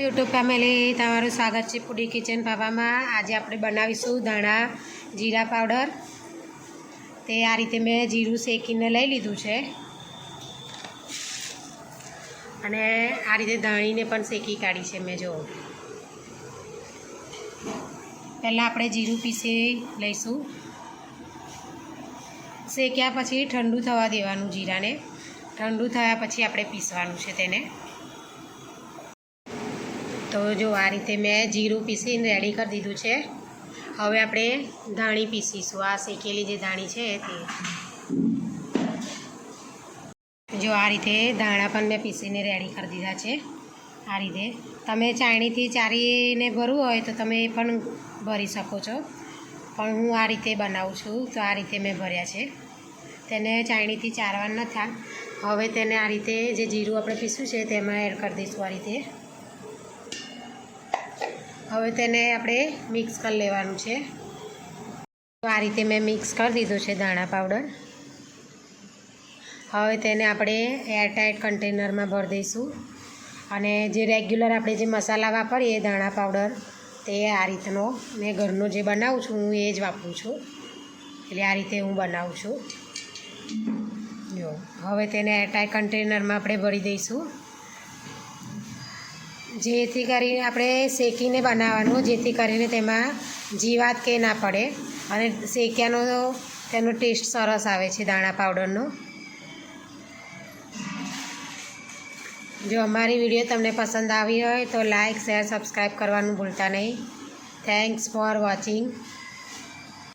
YouTube family તમારું સ્વાગત છે પુડી કિચન પાપામાં આજે આપણે બનાવીશું ધાણા જીરા પાવડર. તે આ રીતે મેં જીરું શેકીને લઈ લીધું છે. અને આ રીતે ધાણીને પણ શેકી કાઢી છે મેં જો પહેલાં આપણે જીરું પીસી લઈશું. શેક્યા પછી ઠંડુ થવા દેવાનું જીરાને. ઠંડુ થયા પછી આપણે પીસવાનું છે તેને. તો જો આ રીતે મેં જીરું પીસીને રેડી કરી દીધું છે. હવે આપણે ધાણી પીસીશું. આ શેકેલી જે ધાણી છે તે. જો આ રીતે ધાણા પણ મેં પીસીને રેડી કરી દીધા છે. આ રીતે. તમે ચાણીથી ચારીને ભરવું હોય તો તમે પણ ભરી શકો છો. પણ હું આ રીતે બનાવું છું તો આ રીતે મેં ભર્યા છે. તેને ચાણીથી ચારવા ન થાય હવે તેને આ રીતે જે જીરું આપણે પીસ્યું છે તેમાં એડ કરી દઈશું આ રીતે. હવે તેને આપણે મિક્સ કરી લેવાનું છે. આ રીતે મેં મિક્સ કરી દીધો છે દાણા પાવડર. હવે તેને આપણે એરટાઈટ કન્ટેનરમાં ભરી દઈશું. અને જે રેગ્યુલર આપણે જે મસાલા વાપરીએ દાણા પાવડર, તે આ રીતનો મેં ઘરનો જે બનાવું છું, હું એ જ વાપરું છું. એટલે આ રીતે હું બનાવું છું. જો, હવે તેને એરટાઈટ કન્ટેનરમાં આપણે ભરી દઈશું. જેથી કરીને આપણે શેકીને બનાવવાનું, જેથી કરીને તેમાં જીવાત કે ના પડે. અને શેક્યાનો તેનો ટેસ્ટ સરસ આવે છે દાણા પાવડરનો. જો અમારી વીડિયો તમને પસંદ આવી હોય તો લાઇક શેર, સબસ્ક્રાઈબ કરવાનું ભૂલતા નહીં. Thanks for watching